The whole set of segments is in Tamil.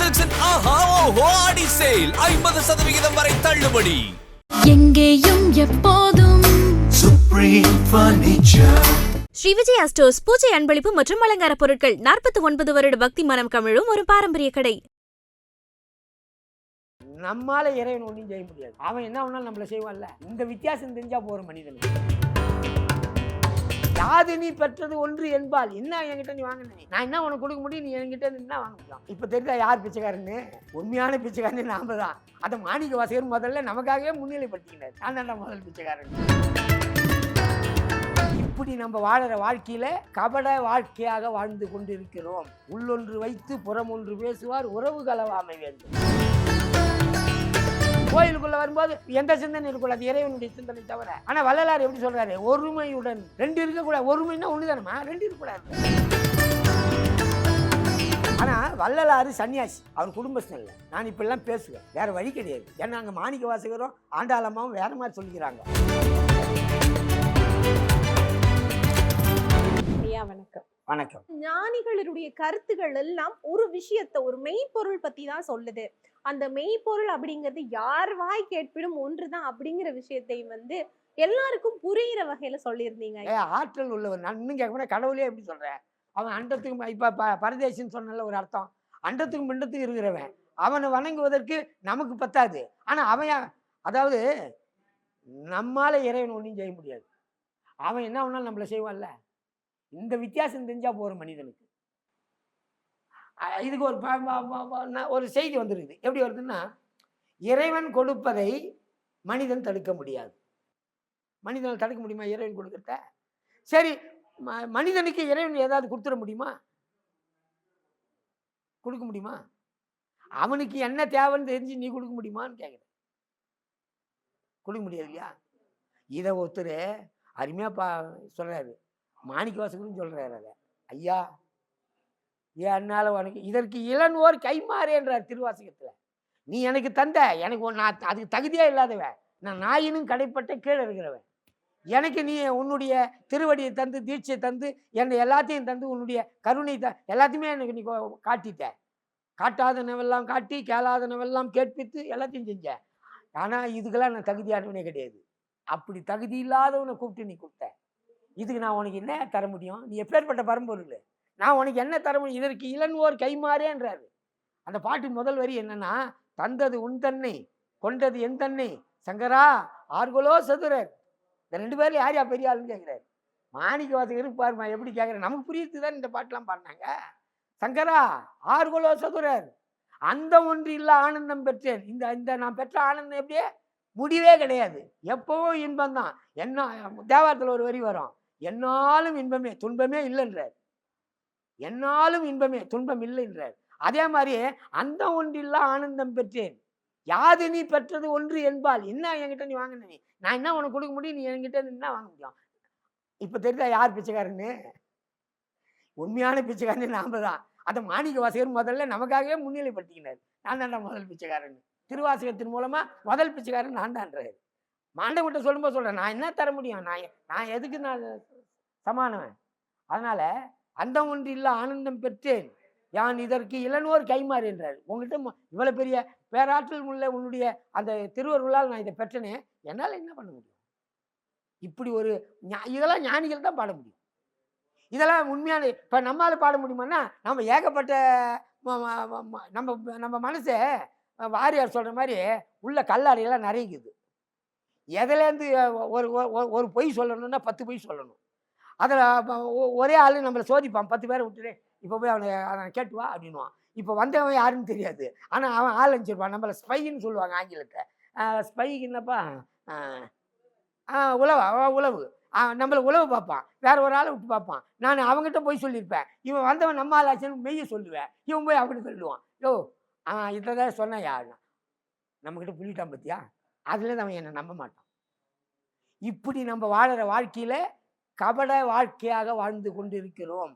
சில்க்ஸின் ஆஹா ஓஹோ ஆடி சேல். ஐம்பது சதவிகிதம் வரை தள்ளுபடி. எங்கேயும் எப்போதும் Furniture. ஸ்ரீ விஜயா ஸ்டோர்ஸ் பூஜை அன்பளிப்பு மற்றும் அலங்கார பொருட்கள் நாற்பத்தி ஒன்பது வருட பக்தி மனம் கமிழும் ஒரு பாரம்பரிய கடை. நம்மால இறைவன் ஒன்றும் செய்ய முடியாது. அவன் என்ன வேணாலும் நம்மள செய்வான்ல. இந்த வித்தியாசம் தெரிஞ்சா போற மனிதனுக்கு. யாது நீ பெற்றது ஒன்று என்பால் என்ன என்கிட்ட நீ வாங்கின நான் என்ன உனக்கு கொடுக்க முடியும்? நீ என்கிட்ட என்ன வாங்க முடியும்? இப்போ தெரிஞ்சா யார் பிச்சைக்காரன்னு? உண்மையான பிச்சைக்காரன்னு நாம தான். அதை மாணிக்க வாசகர் முதல்ல நமக்காகவே முன்னிலைப்படுத்திக்கினார் நான் தான்டா முதல் பிச்சைக்காரன். இப்படி நம்ம வாழற வாழ்க்கையில கபட வாழ்க்கையாக வாழ்ந்து கொண்டிருக்கிறோம். உள்ளொன்று வைத்து புறம் ஒன்று பேசுவார் உறவு கலவாமை வேண்டும். கோயிலுக்குள்ள வரும்போது எந்த சிந்தனை இருக்கக்கூடாது. இறைவனுடைய சிந்தனை தவிர. ஆனா வள்ளலார் எப்படி சொல்றாரு? ஒருமையுடன். ரெண்டு இருக்கக்கூடாது. ஒருமைன்னா ஒண்ணுதானமா ரெண்டு இருக்கக்கூடாது. ஆனா வள்ளலாறு சன்னியாசி. அவர் குடும்பஸ்தன் இல்லை. நான் இப்பெல்லாம் பேசுவேன். வேற வழி கிடையாது. ஏன்னா அங்க மாணிக்க வாசகரும் ஆண்டாளம்மாவும் வேற மாதிரி சொல்லிக்கிறாங்க. ஐயா வணக்கம். வணக்கம். ஞானிகளுடைய கருத்துகள் எல்லாம் ஒரு விஷயத்த ஒரு மெய்ப்பொருள் பத்தி தான் சொல்லுது. அந்த மெய்ப்பொருள் அப்படிங்கிறது யார் வாய் கேட்பிடும் ஒன்றுதான் அப்படிங்கிற விஷயத்தை வந்து எல்லாருக்கும் புரியிற வகையில சொல்லியிருந்தீங்க ஆற்றல் உள்ளவன். நான் இன்னும் கேட்க கடவுளே எப்படி சொல்றேன் அவன் அண்டத்துக்கு இப்ப ப பரதேசின்னு சொன்னல ஒரு அர்த்தம். அண்டத்துக்கும் பிண்டத்துக்கும் இருக்கிறவன். அவனை வணங்குவதற்கு நமக்கு பத்தாது. ஆனா அவன் அதாவது நம்மால இறைவன் ஒன்றும் செய்ய முடியாது. அவன் என்ன வேணாலும் நம்மள செய்வான்ல. இந்த வித்தியாசம் தெரிஞ்சா போற மனிதனுக்கு. இதுக்கு ஒரு ப- ஒரு செய்தி வந்துருக்குது. எப்படி வருதுன்னா இறைவன் கொடுப்பதை மனிதன் தடுக்க முடியாது. மனிதனால் தடுக்க முடியுமா? இறைவன் கொடுக்கறத? சரி ம- மனிதனுக்கு இறைவன் ஏதாவது கொடுத்துட முடியுமா? கொடுக்க முடியுமா? அவனுக்கு என்ன தேவைன்னு தெரிஞ்சு நீ கொடுக்க முடியுமான்னு கேட்குறேன் கொடுக்க முடியாது இல்லையா? இதை ஒருத்தர் அருமையாக பா சொல்கிறாரு மாணிக்க வாசகரும் சொல்கிறாரு அதை. ஐயா என்னால் உனக்கு இதற்கு இளன்வோர் கைமாறு என்றார் திருவாசகத்தில். நீ எனக்கு தந்த எனக்கு நான் அதுக்கு தகுதியாக இல்லாதவன். நான் நாயினும் கடைப்பட்ட கீழே இருக்கிறவன் எனக்கு நீ உன்னுடைய திருவடியை தந்து தீட்சை தந்து என்னை எல்லாத்தையும் தந்து உன்னுடைய கருணை த எல்லாத்தையுமே எனக்கு நீ கோ- காட்டிட்ட. காட்டாதனவெல்லாம் காட்டி கேளாதனவெல்லாம் கேட்பித்து எல்லாத்தையும் செஞ்ச. ஆனால் இதுக்கெல்லாம் நான் தகுதியானவனே கிடையாது. அப்படி தகுதி இல்லாதவனை கூப்பிட்டு நீ கொடுத்த இதுக்கு நான் உனக்கு என்ன தர முடியும்? நீ எப்பேற்பட்ட பரம்பொருள்? நான் உனக்கு என்ன தர முடியும் இதற்கு இளன்வோர் கைமாறேன்றாரு அந்த பாட்டு முதல் வரி என்னன்னா தந்தது உன் தன்னை கொண்டது என் தன்னை சங்கரா ஆர்கோலோ சதுரர். இந்த ரெண்டு பேர்ல யார் யார் பெரிய ஆளுன்னு கேட்குறாரு மாணிக்க வாசகர் பாருமா எப்படி கேட்குறேன் நமக்கு புரியுது தான் இந்த பாட்டெலாம் பாடினாங்க. சங்கரா ஆர்கொலோ சதுரர் அந்த ஒன்று இல்லை ஆனந்தம் பெற்றேன். இந்த இந்த நான் பெற்ற ஆனந்தம் எப்படியே முடிவே கிடையாது. எப்பவும் இன்பம் தான் என்ன தேவாரத்தில் ஒரு வரி வரும். என்னாலும் இன்பமே துன்பமே இல்லைன்றார். என்னாலும் இன்பமே துன்பம் இல்லைன்றார். அதே மாதிரி அந்த ஒன்றில்லா ஆனந்தம் பெற்றேன். யாது நீ பெற்றது ஒன்று என்பால் என்ன என்கிட்ட நீ வாங்கின நீ? நான் என்ன உனக்கு கொடுக்க முடியும்? நீ என்கிட்ட இருந்து என்ன வாங்க முடியும்? இப்போ தெரியுதா யார் பிச்சைக்காரன்னு? உண்மையான பிச்சைக்காரன் நாம தான் அதை மாணிக்க வாசகர் முதல்ல நமக்காகவே முன்னிலைப்படுத்திக்கினார். நான் தான்டா முதல் பிச்சைக்காரன். திருவாசகத்தின் மூலமா முதல் பிச்சைக்காரன் நான் தான்றாரு மாண்டவங்கிட்ட சொல்லும்போது சொல்றேன் நான் என்ன தர முடியும்? நான் நான் எதுக்கு நான் சமானவன்? அதனால அந்த ஒன்று இல்லை ஆனந்தம் பெற்றேன். யான் இதற்கு இளனோர் கைமாறு என்றார். உங்கள்கிட்ட இவ்வளோ பெரிய பேராற்றல் உள்ள உன்னுடைய அந்த திருவருளால் நான் இதை பெற்றனே என்னால் என்ன பண்ண முடியும்? இப்படி ஒரு ஞா- இதெல்லாம் ஞானிகள் தான் பாட முடியும். இதெல்லாம் உண்மையான இப்போ நம்மளால் பாட முடியுமான்னா நம்ம ஏகப்பட்ட நம்ம நம்ம மனசு வாரியார் சொல்கிற மாதிரி உள்ள கல்லாடையெல்லாம் நிறையுது எதுலேருந்து ஒரு ஒரு- ஒரு பொய் சொல்லணும்னா பத்து பொய் சொல்லணும். அதில் ஒரே ஆள் நம்மளை சோதிப்பான். பத்து பேரை விட்டுட்டு இப்போ போய் அவனை அவனை கேட்டு வா அப்படின்னுவான். இப்போ வந்தவன் யாருன்னு தெரியாது. ஆனால் அவன் ஆள் அனுப்பிச்சிருப்பான். நம்மளை ஸ்பைன்னு சொல்லுவாங்க ஆங்கிலத்தை ஸ்பைக்கு என்னப்பா? ஆஹ், உழவு அவன் உழவு நம்மளை உழவு பார்ப்பான். வேற ஒரு ஆளை விட்டு பார்ப்பான். நான் அவங்ககிட்ட போய் சொல்லியிருப்பேன். இவன் வந்தவன் நம்ம ஆள் ஆச்சுன்னு மெய்ய சொல்லுவேன். இவன் போய் அவன்கிட்ட சொல்லுவான் யோ அவன் இதை தான் சொன்னான் யாருன்னா? நம்மக்கிட்ட புள்ளிட்டான் பத்தியா? அதுலேருந்து அவன் என்னை நம்ப மாட்டான். இப்படி நம்ம வாழற வாழ்க்கையில் கபட வாழ்க்கையாக வாழ்ந்து கொண்டிருக்கிறோம்.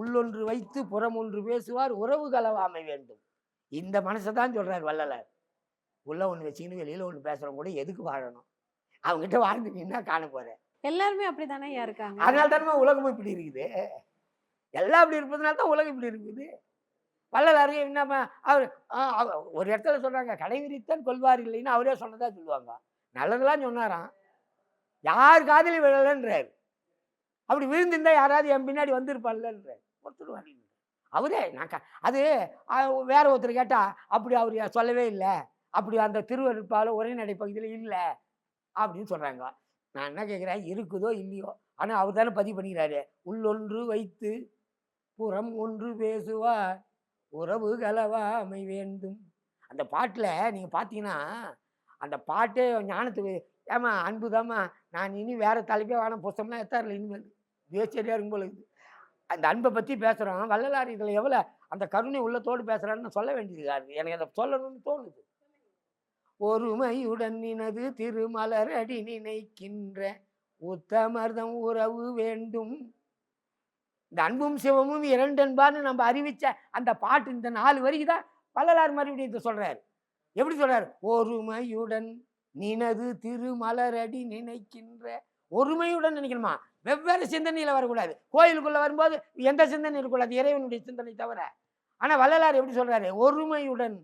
உள்ளொன்று வைத்து புறம் ஒன்று பேசுவார் உறவு கலவாமை வேண்டும். இந்த மனசை தான் சொல்றார் வள்ளலார். உள்ள ஒன்று வச்சுக்கின்னு வெளியில ஒன்று பேசுறவங்க கூட எதுக்கு வாழணும்? அவங்ககிட்ட வாழ்ந்து நின்னா காண போற. எல்லாருமே அப்படித்தானே ஐயா இருக்காங்க? அதனால தானே உலகமும் இப்படி இருக்குது. எல்லாம் இப்படி இருப்பதுனால தான் உலகம் இப்படி இருக்குது. வள்ளலாரு என்னப்பா அவர் ஒரு இடத்துல சொல்றாங்க கடை விரித்தான் கொள்வார் இல்லைன்னு அவரே சொன்னதா சொல்லுவாங்க. நல்லதெல்லாம் சொன்னாராம். யார் காதலி விழலன்றார். அப்படி விழுந்திருந்தா யாராவது என் பின்னாடி வந்திருப்பாள்லன்றார் ஒருத்தர் வரல. அவரே நான் க- அது வேற ஒருத்தர் கேட்டால் அப்படி அவர் சொல்லவே இல்லை. அப்படி அந்த திருவருப்பால் ஒரே நடை பகுதியில் இல்லை. அப்படின்னு சொல்கிறாங்க நான் என்ன கேட்குறேன் இருக்குதோ இல்லையோ? ஆனால் அவர் தானே பதிவு பண்ணிக்கிறாரு. உள்ளொன்று வைத்து புறம் ஒன்று பேசுவார். உறவு கலவாமை வேண்டும். அந்த பாட்டில் நீங்கள் பார்த்தீங்கன்னா அந்த பாட்டே ஞானத்துக்கு ஏமா அன்புதாம்மா. நான் இனி வேறு தலைப்பே வேணாம் புஸ்தம்லாம் எத்தாரில்ல இனிமேல்? வேச்சரியாக இருக்கும் போல இருக்குது. அந்த அன்பை பற்றி பேசுகிறோம் வள்ளலார் இதில் எவ்வளோ அந்த கருணை உள்ளத்தோடு பேசுகிறான்னு சொல்ல வேண்டியது எனக்கு அதை சொல்லணும்னு தோணுது. ஒருமையுடன் நினது திருமலரடி நினைக்கின்ற உத்தமர்தம் உறவு வேண்டும். இந்த அன்பும் சிவமும் இரண்டென்பான்னு நம்ம அறிவித்த அந்த பாட்டு இந்த நாலு வரைக்கும் தான் வள்ளலார் மறுபடியும் இதை சொல்கிறார் எப்படி சொல்கிறார் ஒருமையுடன் நினது திருமலரடி நினைக்கின்ற ஒருமையுடன் நினைக்கணுமா? வெவ்வேறு சிந்தனையில் வரக்கூடாது. கோயிலுக்குள்ளே வரும்போது எந்த சிந்தனை இருக்கக்கூடாது. இறைவனுடைய சிந்தனை தவிர. ஆனால் வள்ளலார் எப்படி சொல்கிறாரு ஒருமையுடன்.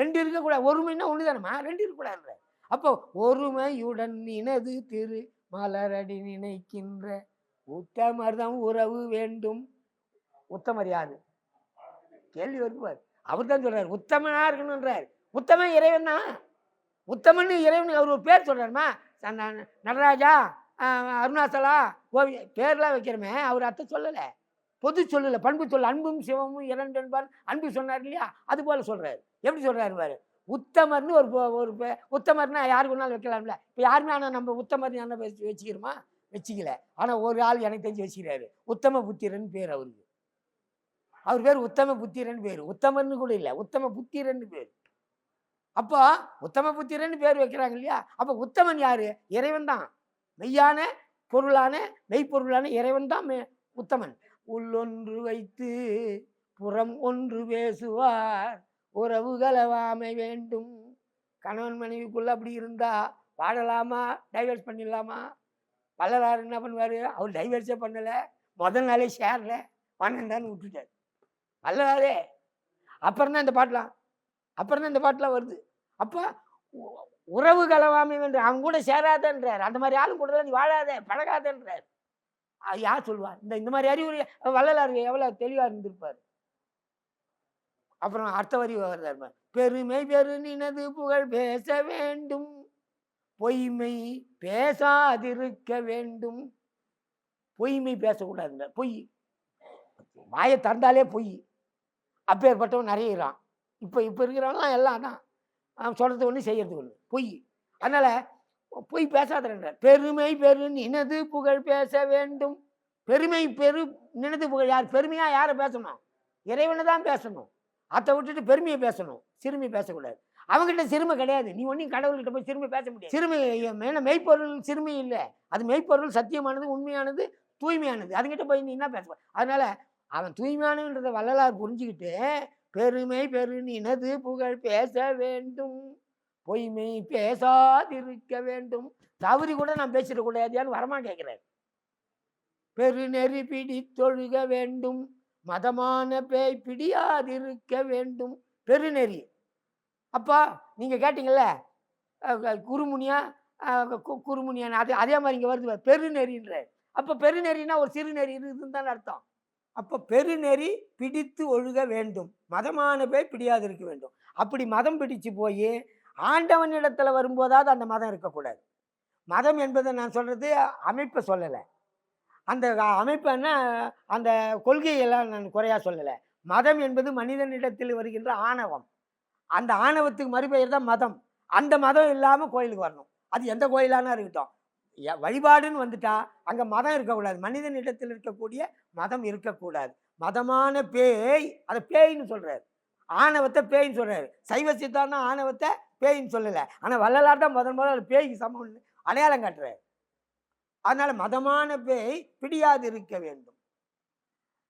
ரெண்டு இருக்கக்கூடாது. ஒருமைன்னா ஒன்று தானம்மா ரெண்டு இருக்கக்கூடாது அப்போ ஒருமையுடன் நினது திரு மலரடி நினைக்கின்ற. உத்தமர்தம் உறவு வேண்டும். உத்தமர் யாரு? கேள்வி வருவார் அவர் தான் சொல்கிறார் உத்தமனா இருக்கணுன்றார் உத்தமன் இறைவன் தான். உத்தமன் இறைவன் அவர் ஒரு பேர் சொல்கிறாருமா நடராஜா. அருணாசலா ஓவிய பேர்லாம் வைக்கிறோமே அவர் அத்தை சொல்லலை. பொது சொல்லலை பண்பு சொல்ல அன்பும் சிவமும் இரண்டு என்பார். அன்பு சொன்னார் இல்லையா? அது போல் சொல்கிறாரு எப்படி சொல்கிறாரு பாரு? உத்தமர்னு ஒரு ஒரு உத்தமர்னா யாருக்கு வேணாலும் வைக்கலாம்ல. இப்போ யாருமே ஆனால் நம்ம உத்தமர் என்ன வச்சு வச்சுக்கிறோமா? வச்சுக்கல. ஆனால் ஒரு ஆள் எனக்கு தெரிஞ்சு வச்சுக்கிறாரு. உத்தம புத்திரன் பேர் அவருக்கு. அவர் பேர் உத்தம புத்திரன் பேர். உத்தமர்னு கூட இல்லை உத்தம புத்திரன் பேர். அப்போ உத்தம புத்திரன் பேர் வைக்கிறாங்க இல்லையா? அப்போ உத்தமன் யார்? இறைவன் தான். மெய்யான பொருளான மெய்ப்பொருளான இறைவன் தான் உத்தமன். உள்ளொன்று வைத்து புறம் ஒன்று பேசுவார். உறவு கலவாமை வேண்டும். கணவன் மனைவிக்குள்ள அப்படி இருந்தா வாழலாமா? டைவர்ஸ் பண்ணிடலாமா? வள்ளலார் என்ன பண்ணுவார்? அவர் டைவர்ஸே பண்ணலை. முதல் நாளே ஷேர்ல பன்னெண்டான்னு விட்டுட்டார். வள்ளலாரே அப்புறம் தான் இந்த பாட்டெலாம். அப்புறம் தான் இந்த பாட்டெலாம் வருது. அப்போ உறவு கலவாமை வேண்டும் அவங்க கூட சேராதன்றார். அந்த மாதிரி ஆளும் கூட நீ வாழாத பழகாதன்றார். அது யார் சொல்வார் இந்த இந்த மாதிரி அறிவுரை வள்ளலார் எவ்வளோ தெளிவாக இருந்திருப்பார். அப்புறம் அடுத்த வரி வருதார் பாரு. பெருமை பெரு நினது புகழ் பேச வேண்டும். பொய்மை பேசாதிருக்க வேண்டும். பொய்மை பேசக்கூடாதுங்க பொய். வாயை திறந்தாலே பொய். அப்பேற்பட்டவன் நிறையிறான். இப்போ இப்போ இருக்கிறவங்களாம் எல்லாம் தான் சொல்கிறது ஒன்று செய்கிறது ஒன்று பொய். அதனால் பொய் பேசாதன்றார் பெருமை பெரு நினது புகழ் பேச வேண்டும். பெருமை பெரு நினது புகழ் யார்? பெருமையாக யாரை பேசணும்? இறைவனை தான் பேசணும். அதை விட்டுட்டு பெருமையை பேசணும். சிறுமி பேசக்கூடாது. அவங்ககிட்ட சிறுமை கிடையாது. நீ ஒன்றும் கடவுள்கிட்ட போய் சிறுமை பேச முடியாது. சிறுமை மேலே மெய்ப்பொருள் சிறுமை இல்லை. அது மெய்ப்பொருள் சத்தியமானது உண்மையானது தூய்மையானது. அதுங்கிட்ட போய் நீ என்ன பேச அதனால் அவன் தூய்மையானன்றதை வள்ளலார் புரிஞ்சுக்கிட்டு பெருமை பெரு நினது புகழ் பேச வேண்டும். பொய்மை பேசாதிருக்க வேண்டும். தவறி கூட நான் பேசிடக்கூடாதியான்னு வரமா கேட்குறாரு பெருநெறி பிடித்தொழுக வேண்டும். மதமான பேய் பிடியாதிருக்க வேண்டும். பெருநெறி. அப்பா நீங்கள் கேட்டீங்கல்ல? குறுமுனியா குறுமுனியான்னு குருமுனியா அது அதே மாதிரி இங்கே வருது பெருநெறின்ற அப்போ பெருநெறின்னா ஒரு சிறுநெறி இருக்குதுன்னு தானே அர்த்தம். அப்போ பெருநெறி பிடித்து ஒழுக வேண்டும். மதமான பிடியாதிருக்க வேண்டும். அப்படி மதம் பிடிச்சு போய் ஆண்டவனிடத்துல வரும்போதாவது அந்த மதம் இருக்கக்கூடாது. மதம் என்பதை நான் சொல்கிறது அமைப்பை சொல்லலை. அந்த அமைப்புன்னா அந்த கொள்கையெல்லாம் நான் குறையாக சொல்லலை. மதம் என்பது மனிதனிடத்தில் வருகின்ற ஆணவம். அந்த ஆணவத்துக்கு மறுபெயர் தான் மதம். அந்த மதம் இல்லாமல் கோயிலுக்கு வரணும். அது எந்த கோயிலானா இருக்கட்டும். வழிபாடுன்னு வந்துட்டா அங்கே மதம் இருக்கக்கூடாது. மனிதனிடத்தில் இருக்கக்கூடிய மதம் இருக்கக்கூடாது. மதமான பேய் அதை பேய்ன்னு சொல்கிறார் ஆணவத்தை பேய்ன்னு சொல்கிறார் சைவ சித்தாந்தம் ஆணவத்தை பேய்ன்னு சொல்லலை. ஆனால் வள்ளலார் தான் முதல் முதல்ல பேய்க்கு சமம்னு அடையாளம் காட்டுறாரு. அதனால் மதமான பேய் பிடியாது இருக்க வேண்டும்.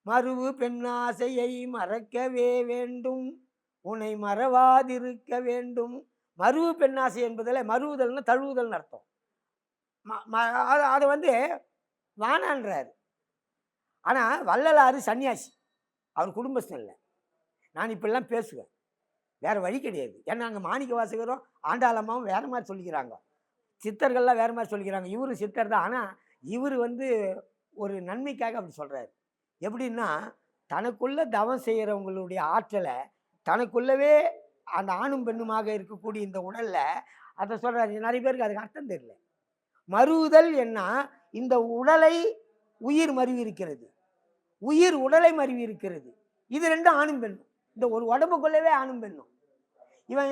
மறுவு பெண்ணாசையை மறக்கவே வேண்டும். உன்னை மறவாதிருக்க வேண்டும். மறுவு பெண்ணாசை என்பதில் மறுவுதல்னு தழுவுதல்னு அர்த்தம். அது- அதை வந்து வானான்றாரு ஆனால் வள்ளலாறு சன்னியாசி. அவர் குடும்பஸ்தன் இல்லை. நான் இப்படிலாம் பேசுவேன். வேறு வழி கிடையாது. ஏன்னா நாங்கள் மாணிக்க வாசகரும் ஆண்டாளம்மாவும் வேறு மாதிரி சொல்லிக்கிறாங்க. சித்தர்கள்லாம் வேறு மாதிரி சொல்லிக்கிறாங்க. இவர் சித்தர் தான். ஆனால் இவர் வந்து ஒரு நன்மைக்காக அப்படி சொல்கிறாரு எப்படின்னா தனக்குள்ளே தவம் செய்கிறவங்களுடைய ஆற்றலை தனக்குள்ளவே அந்த ஆணும் பெண்ணுமாக இருக்கக்கூடிய இந்த உடலில் அதை சொல்கிறாரு நிறைய பேருக்கு அதுக்கு அர்த்தம் தெரியல. மருவுதல் என்ன? இந்த உடலை உயிர் மருவி இருக்கிறது உயிர் உடலை மருவி இருக்கிறது இது ரெண்டும் ஆணும் பெண்ணும். இந்த ஒரு உடம்புக்குள்ளவே ஆணும் பெண்ணும். இவன்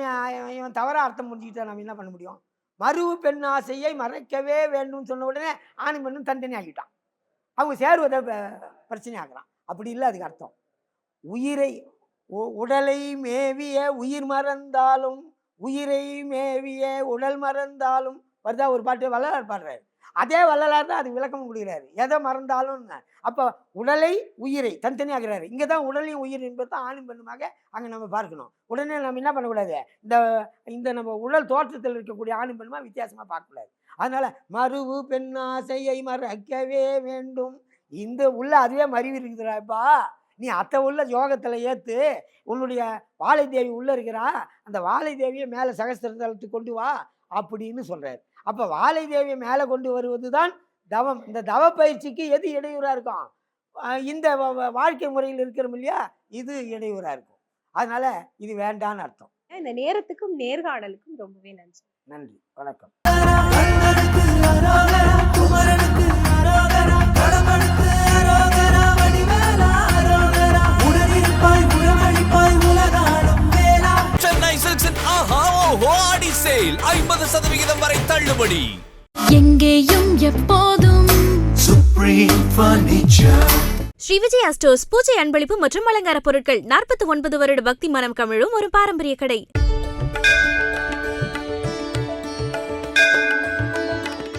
இவன் தவற அர்த்தம் புரிஞ்சுக்கிட்டா நம்ம என்ன பண்ண முடியும்? மருவு பெண் ஆசையை மறைக்கவே வேண்டும்னு சொன்ன உடனே ஆணும் பெண்ணும் தனித்தனி ஆக்கிட்டான் அவங்க சேருவதை ப- பிரச்சனை ஆகிறான் அப்படி இல்லை அதுக்கு அர்த்தம். உயிரை உ- உடலை மேவிய உயிர் மறந்தாலும் உயிரை மேவிய உடல் மறந்தாலும் வருதா ஒரு பாட்டு வள்ளலார் பாடுறாரு. அதே வள்ளலார் தான் அதுக்கு விளக்கம் கொடுக்குறாரு. எதை மறந்தாலும் அப்போ உடலை உயிரை தனித்தனியாகிறாரு இங்கே தான் உடலையும் உயிர் என்பது தான் ஆணும் பெண்ணுமாக அங்கே நம்ம பார்க்கணும். உடனே நம்ம என்ன பண்ணக்கூடாது? இந்த இந்த நம்ம உடல் தோற்றத்தில் இருக்கக்கூடிய ஆணும் பெண்ணுமா வித்தியாசமாக பார்க்கக்கூடாது. அதனால மறுவு பெண்ணாசையை மறக்கவே வேண்டும். இந்த உள்ள அதுவே மறிவு இருக்குதுடாப்பா நீ அத்தை உள்ள யோகத்தில் ஏற்று உன்னுடைய வாழை தேவி உள்ளே இருக்கிறா. அந்த வாழை தேவியை மேலே சகஸ்திரத்தலத்துக்கு கொண்டு வா அப்படின்னு சொல்கிறார் அப்போ வாழை தேவியை மேலே கொண்டு வருவது தான் தவம். இந்த தவ பயிற்சிக்கு எது இடையூறாக இருக்கும்? இந்த வாழ்க்கை முறையில் இருக்கிறோம் இல்லையா? இது இடையூறாக இருக்கும். அதனால இது வேண்டான்னு அர்த்தம். இந்த நேரத்துக்கும் நேர்காணலுக்கும் ரொம்பவே நன்றி. நன்றி. வணக்கம். ஐம்பது சதவிகிதம் வரை தள்ளுபடி எங்கேயும் எப்போதும் Supreme Furniture. Sri Vijaya stores பூஜை அன்பளிப்பு மற்றும் அலங்கார பொருட்கள் நாற்பத்தி ஒன்பது வருட பக்தி மனம் கமிழும் ஒரு பாரம்பரிய கடை